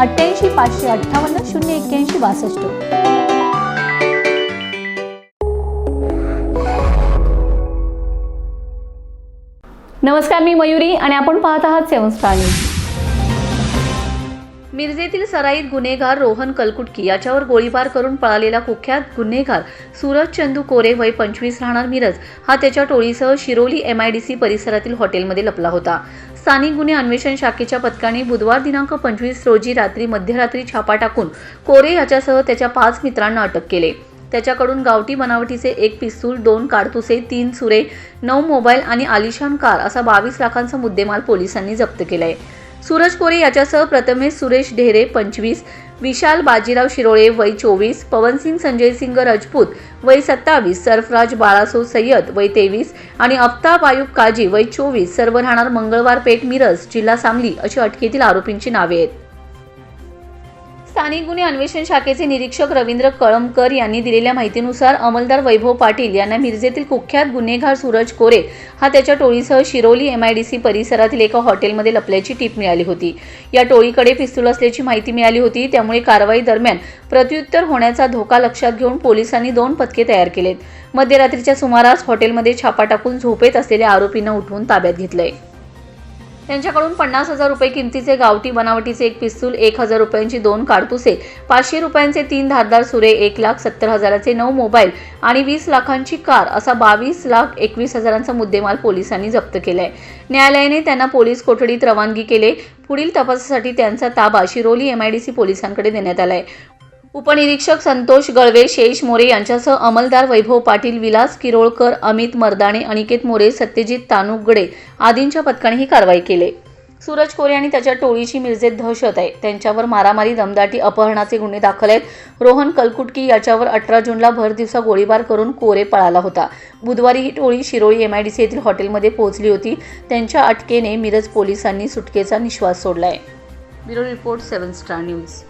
अठ्ठ्याऐंशी पाचशे अठ्ठावन्न शून्य एक्क्याऐंशी बासष्ट. नमस्कार मी मयुरी आणि आपण पाहत आहात सेवन स्टार न्यूज. मिरजेतील सराईत गुन्हेगार रोहन कलकुटकी याच्यावर गोळीबार करून पळालेला कुख्यात गुन्हेगार सूरज चंदू कोरे वय पंचवीस राहणार मिरज. हा त्याच्या टोळीसह शिरोली एमआयडीसी परिसरातील हॉटेलमध्ये लपला होता. स्थानिक गुन्हे अन्वेषण शाखेच्या पथकाने बुधवार दिनांक पंचवीस रोजी रात्री मध्यरात्री छापा टाकून कोरे याच्यासह त्याच्या पाच मित्रांना अटक केले. त्याच्याकडून गावठी बनावटीचे एक पिस्तूल दोन कारतुसे तीन सुरे नऊ मोबाईल आणि आलिशान कार असा बावीस लाखांचा मुद्देमाल पोलिसांनी जप्त केलाय. सूरज कोरे याच्यासह प्रथमेश सुरेश ढेरे पंचवीस विशाल बाजीराव शिरोळे वय चोवीस पवनसिंग संजय सिंग राजपूत वय सत्तावीस सरफराज बाळासो सय्यद वय तेवीस आणि अफ्ताब आयुब काजी वय चोवीस. सर्व राहणार मंगळवार पेठ मिरज जिल्हा सांगली अशी अटकेतील आरोपींची नावे आहेत. स्थानिक गुन्हे अन्वेषण शाखेचे निरीक्षक रवींद्र कळमकर यांनी दिलेल्या माहितीनुसार अंमलदार वैभव पाटील यांना मिरजेतील कुख्यात गुन्हेगार सूरज कोरे हा त्याच्या टोळीसह शिरोली एमआयडीसी परिसरातील एका हॉटेलमध्ये लपल्याची टीप मिळाली होती. या टोळीकडे पिस्तूल असल्याची माहिती मिळाली होती. त्यामुळे कारवाई दरम्यान प्रत्युत्तर होण्याचा धोका लक्षात घेऊन पोलिसांनी दोन पथके तयार केलेत. मध्यरात्रीच्या सुमारास हॉटेलमध्ये छापा टाकून झोपेत असलेल्या आरोपींना उठवून ताब्यात घेतलंय. त्यांच्याकडून पन्नास हजार रुपये किमतीचे गावठी बनावटीचे एक पिस्तूल एक हजार रुपयांची दोन काडतुसे पाचशे रुपयांचे तीन धारदार सुरे एक लाख सत्तर हजाराचे नऊ मोबाईल आणि वीस लाखांची कार असा बावीस लाख एकवीस हजारांचा मुद्देमाल पोलिसांनी जप्त केलाय. न्यायालयाने त्यांना पोलीस कोठडीत रवानगी केले. पुढील तपासासाठी त्यांचा ताबा शिरोली एमआयडीसी पोलिसांकडे देण्यात आलाय. उपनिरीक्षक संतोष गळवे शेष मोरे यांच्यासह अंमलदार वैभव पाटील विलास किरोळकर अमित मर्दाणे अनिकेत मोरे सत्यजित तानुगडे आदींच्या पथकाने ही कारवाई केली. सूरज कोरे आणि त्याच्या टोळीची मिरजेत दहशत आहे. त्यांच्यावर मारामारी दमदाटी अपहरणाचे गुन्हे दाखल आहेत. रोहन कलकुटकी याच्यावर अठरा जूनला भर दिवसा गोळीबार करून कोरे पळाला होता. बुधवारी ही टोळी शिरोळी एमआयडीसी येथील हॉटेलमध्ये पोहोचली होती. त्यांच्या अटकेने मिरज पोलिसांनी सुटकेचा निश्वास सोडला आहे bureau report seven star news.